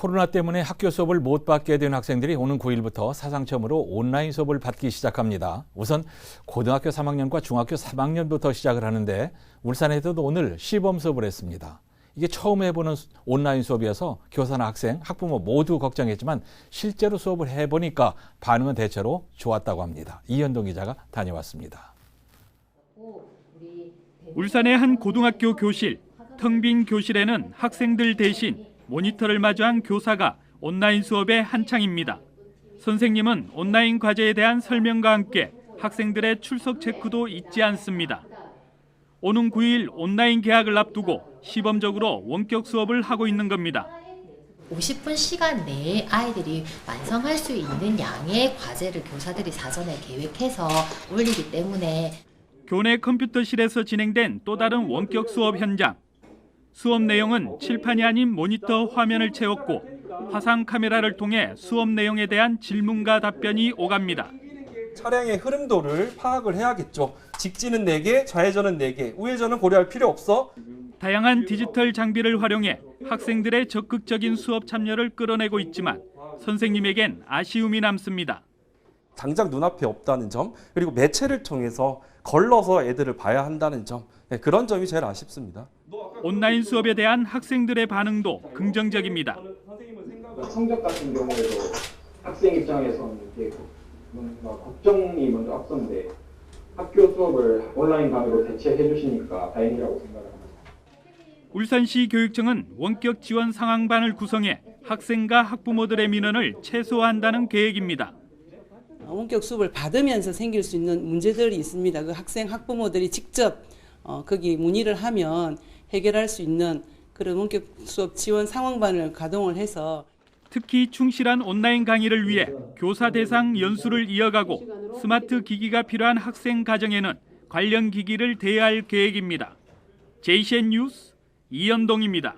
코로나 때문에 학교 수업을 못 받게 된 학생들이 오는 9일부터 사상 처음으로 온라인 수업을 받기 시작합니다. 우선 고등학교 3학년과 중학교 3학년부터 시작을 하는데 울산에서도 오늘 시범 수업을 했습니다. 이게 처음 해보는 수- 온라인 수업이어서 교사나 학생, 학부모 모두 걱정했지만 실제로 수업을 해보니까 반응은 대체로 좋았다고 합니다. 이현동 기자가 다녀왔습니다. 울산의 한 고등학교 교실. 텅 빈 교실에는 학생들 대신 모니터를 마주한 교사가 온라인 수업에 한창입니다. 선생님은 온라인 과제에 대한 설명과 함께 학생들의 출석 체크도 잊지 않습니다. 오는 9일 온라인 개학을 앞두고 시범적으로 원격 수업을 하고 있는 겁니다. 50분 시간 내에 아이들이 완성할 수 있는 양의 과제를 교사들이 사전에 계획해서 올리기 때문에 교내 컴퓨터실에서 진행된 또 다른 원격 수업 현장. 수업 내용은 칠판이 아닌 모니터 화면을 채웠고 화상 카메라를 통해 수업 내용에 대한 질문과 답변이 오갑니다. 차량의 흐름도를 파악을 해야겠죠. 직진은 4개, 좌회전은 4개, 우회전은 고려할 필요 없어. 다양한 디지털 장비를 활용해 학생들의 적극적인 수업 참여를 끌어내고 있지만 선생님에겐 아쉬움이 남습니다. 당장 눈앞에 없다는 점, 그리고 매체를 통해서 걸러서 애들을 봐야 한다는 점, 네, 그런 점이 제일 아쉽습니다. 온라인 수업에 대한 학생들의 반응도 긍정적입니다. 성적 같은 경우에도 학생 입장에서는 이게 뭔가 걱정이 먼저 앞선데 학교 수업을 온라인 강의로 대체해 주시니까 다행이라고 생각을 합니다. 울산시 교육청은 원격 지원 상황반을 구성해 학생과 학부모들의 민원을 최소화한다는 계획입니다. 원격 수업을 받으면서 생길 수 있는 문제들이 있습니다. 그 학생 학부모들이 직접 어, 거기 문의를 하면 해결할 수 있는 그런 원격 수업 지원 상황반을 가동을 해서 특히 충실한 온라인 강의를 위해 교사 대상 연수를 이어가고 스마트 기기가 필요한 학생 가정에는 관련 기기를 대여할 계획입니다. 제이센 뉴스 이현동입니다.